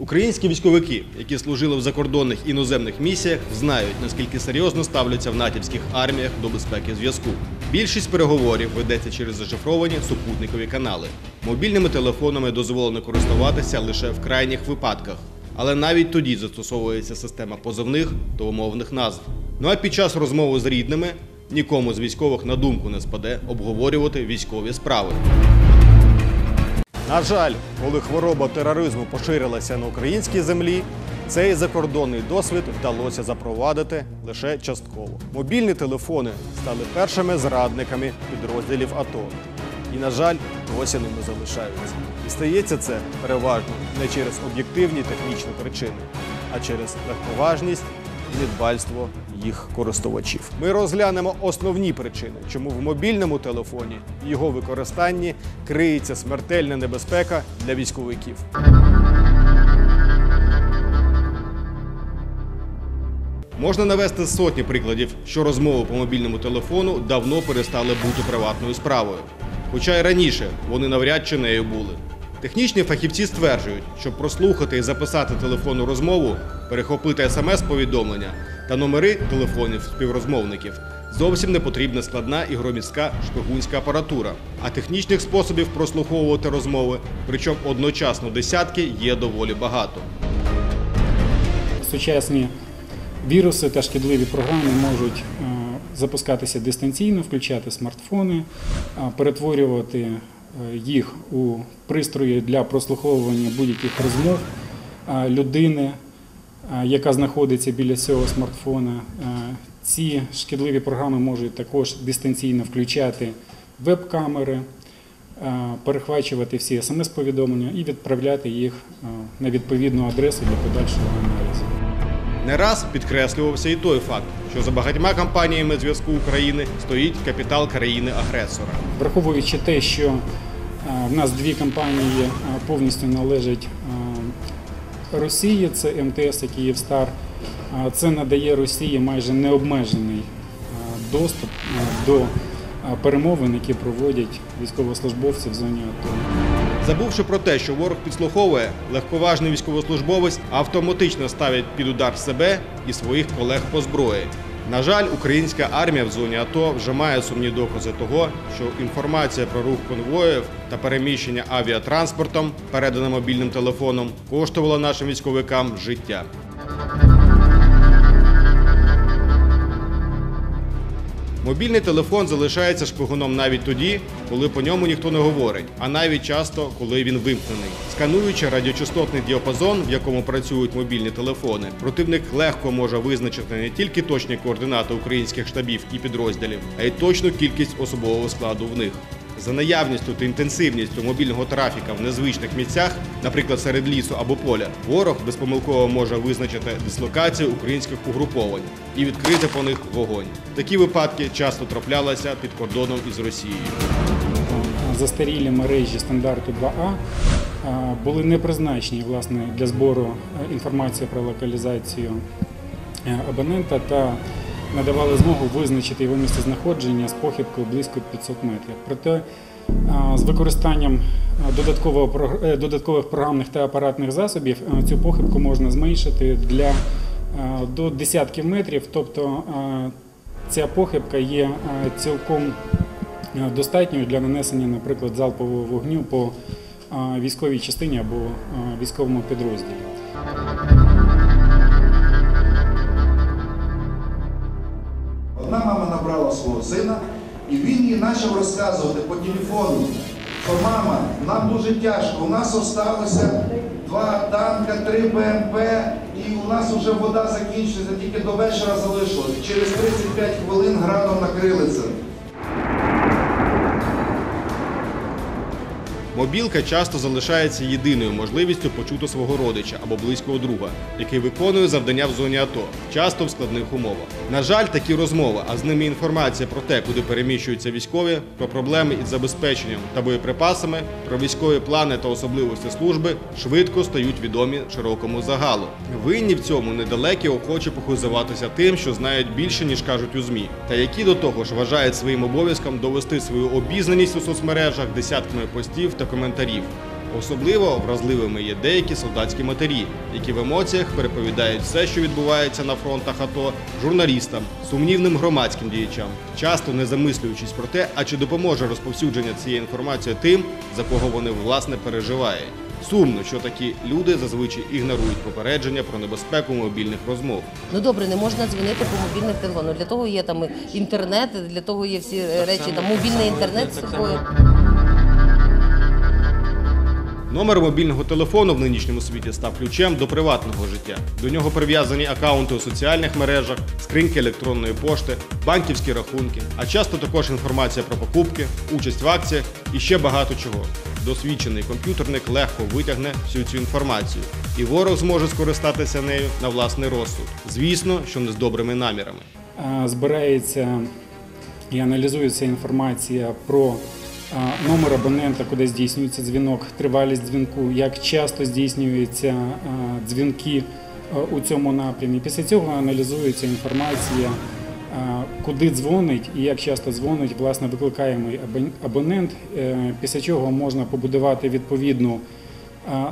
Українські військовики, які служили в закордонних іноземних місіях, знають, наскільки серйозно ставляться в натівських арміях до безпеки зв'язку. Більшість переговорів ведеться через зашифровані супутникові канали. Мобільними телефонами дозволено користуватися лише в крайніх випадках. Але навіть тоді застосовується система позовних та умовних назв. Ну а під час розмови з рідними нікому з військових на думку не спаде обговорювати військові справи. На жаль, коли хвороба тероризму поширилася на українській землі, цей закордонний досвід вдалося запровадити лише частково. Мобільні телефони стали першими зрадниками підрозділів АТО. І, на жаль, досі ними залишаються. І стається це переважно не через об'єктивні технічні причини, а через легковажність недбальство їх користувачів. Ми розглянемо основні причини, чому в мобільному телефоні і його використанні криється смертельна небезпека для військовиків. Можна навести сотні прикладів, що розмови по мобільному телефону давно перестали бути приватною справою. Хоча й раніше вони навряд чи нею були. Технічні фахівці стверджують, щоб прослухати і записати телефонну розмову, перехопити смс-повідомлення та номери телефонів співрозмовників, зовсім не потрібна складна і громіська шпигунська апаратура. А технічних способів прослуховувати розмови, причому одночасно десятки, є доволі багато. Сучасні віруси та шкідливі програми можуть е, запускатися дистанційно, включати смартфони, перетворювати їх у пристрої для прослуховування будь-яких розмов е, людини, е, яка знаходиться біля цього смартфона. Е, Ці шкідливі програми можуть також дистанційно включати веб-камери, е, перехвачувати всі смс-повідомлення і відправляти їх е, на відповідну адресу для подальшого аналізу. Не раз підкреслювався і той факт, що за багатьма компаніями зв'язку України стоїть капітал країни-агресора. Враховуючи те, що е, в нас дві компанії повністю належать Росії, це МТС і Київстар, це надає Росії майже необмежений доступ до перемовин, які проводять військовослужбовці в зоні АТО. Забувши про те, що ворог підслуховує, легковажний військовослужбовець автоматично ставить під удар себе і своїх колег по зброї. На жаль, українська армія в зоні АТО вже має сумні докази того, що інформація про рух конвоїв та переміщення авіатранспортом, передана мобільним телефоном, коштувала нашим військовикам життя. Мобільний телефон залишається шпигуном навіть тоді, коли по ньому ніхто не говорить, а навіть часто, коли він вимкнений. Скануючи радіочастотний діапазон, в якому працюють мобільні телефони, противник легко може визначити не тільки точні координати українських штабів і підрозділів, а й точну кількість особового складу в них. За наявністю та інтенсивністю мобільного трафіка в незвичних місцях, наприклад, серед лісу або поля, ворог безпомилково може визначити дислокацію українських угруповань і відкрити по них вогонь. Такі випадки часто траплялися під кордоном із Росією. застарілі мережі стандарту 2А е, були не призначені власне для збору е, інформації про локалізацію е, абонента та надавали змогу визначити його місцезнаходження з похибкою близько 500 метрів. Проте з використанням е, додаткових програмних та апаратних засобів цю похибку можна зменшити для до десятків метрів, тобто ця похибка є цілком достатньою для нанесення, наприклад, залпового вогню по військовій частині або військовому підрозділі. Сина, і він їй почав розказувати по телефону, що мама, нам дуже тяжко, у нас залишилося два танка, три БМП, і у нас вже вода закінчується, тільки до вечора залишилось. Через 35 хвилин градом накрили це. Мобілка часто залишається єдиною можливістю почути свого родича або близького друга, який виконує завдання в зоні АТО, часто в складних умовах. На жаль, такі розмови, а з ними інформація про те, куди переміщуються військові, про проблеми із забезпеченням та боєприпасами, про військові плани та особливості служби швидко стають відомі широкому загалу. Винні в цьому недалекі охочі похизуватися тим, що знають більше ніж кажуть у змі, та які до того ж вважають своїм обов'язком довести свою обізнаність у соцмережах десятками постів та коментарів. Особливо вразливими є деякі солдатські матері, які в емоціях переповідають все, що відбувається на фронтах АТО, журналістам, сумнівним громадським діячам, часто не замислюючись про те, а чи допоможе розповсюдження цієї інформації тим, за кого вони власне переживають. Сумно, що такі люди зазвичай ігнорують попередження про небезпеку мобільних розмов. Ну добре, не можна дзвонити по мобільних телефонах. Для того є там інтернет, для того є всі речі, там мобільний інтернет з собою. Номер мобільного телефону в нинішньому світі став ключем до приватного життя. До нього прив'язані акаунти у соціальних мережах, скриньки електронної пошти, банківські рахунки, а часто також інформація про покупки, участь в акціях і ще багато чого. Досвідчений комп'ютерник легко витягне всю цю інформацію, і ворог зможе скористатися нею на власний розсуд. Звісно, що не з добрими намірами. Збирається і аналізується інформація про номер абонента, куди здійснюється дзвінок, тривалість дзвінку, як часто здійснюються дзвінки у цьому напрямі. Після цього аналізується інформація, куди дзвонить і як часто дзвонить власне викликаємий абонент. Е, Після чого можна побудувати відповідну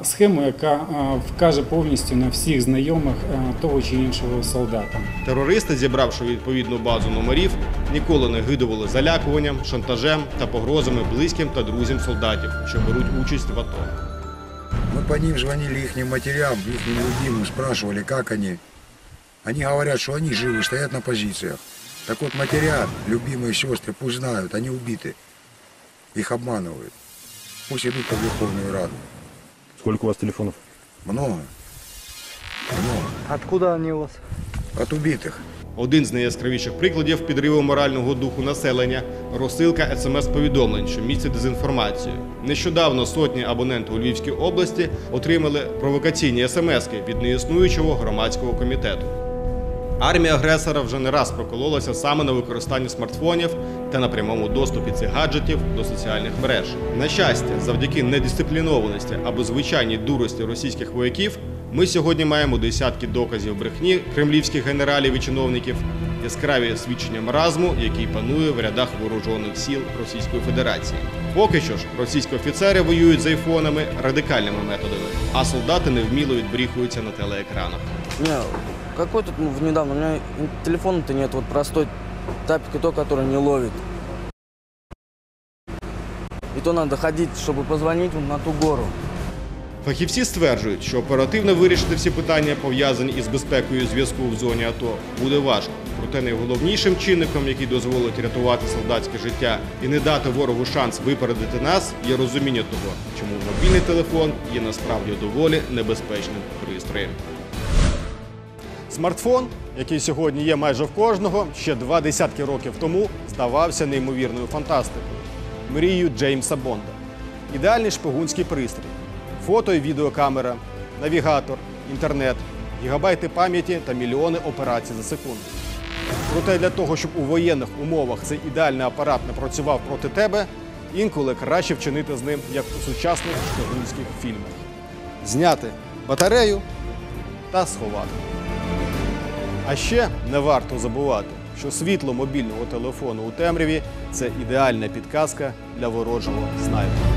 схему, яка е, вкаже повністю на всіх знайомих е, того чи іншого солдата. Терористи, зібравши відповідну базу номерів, ніколи не гидували залякуванням, шантажем та погрозами близьким та друзям солдатів, що беруть участь в АТО. Мы по ним звонили их матерям, их любимым, спрашивали, как они. Они говорят, что они живы, стоят на позициях. Так вот, матеря, любимые сестры, пусть знают, они убиты. Их обманывают. Пусть идут по Верховную Раду. Сколько у вас телефонов? Много. Много. Откуда они у вас? От убитых. Один з найяскравіших прикладів підриву морального духу населення розсилка смс-повідомлень, що містять дезінформацію. Нещодавно сотні абонентів у Львівській області отримали провокаційні смски від неіснуючого громадського комітету. Армія агресора вже не раз прокололася саме на використанні смартфонів та на прямому доступі цих гаджетів до соціальних мереж. На щастя, завдяки недисциплінованості або звичайній дурості російських вояків, ми сьогодні маємо десятки доказів брехні кремлівських генералів і чиновників, яскраві свідчення маразму, який панує в рядах вооружених сіл Російської Федерації. Поки що ж російські офіцери воюють з айфонами радикальними методами, а солдати невміло відбріхуються на телеекранах. Какой тут ну, недавно, у меня телефона-то нет, вот простой тапик и то, который не ловит. И то надо ходить, чтобы позвонить вон на ту гору. Фахівці стверджують, що оперативно вирішити всі питання, пов'язані із безпекою зв'язку в зоні АТО, буде важко. Проте найголовнішим чинником, який дозволить рятувати солдатське життя і не дати ворогу шанс випередити нас, є розуміння того, чому мобільний телефон є насправді доволі небезпечним пристроєм. Смартфон, який сьогодні є майже в кожного, ще два десятки років тому здавався неймовірною фантастикою. Мрією Джеймса Бонда. Ідеальний шпигунський пристрій, фото і відеокамера, навігатор, інтернет, гігабайти пам'яті та мільйони операцій за секунду. Проте для того, щоб у воєнних умовах цей ідеальний апарат не працював проти тебе, інколи краще вчинити з ним, як у сучасних шпигунських фільмах. Зняти батарею та сховати. А ще не варто забувати, що світло мобільного телефону у темряві це ідеальна підказка для ворожого снайпера.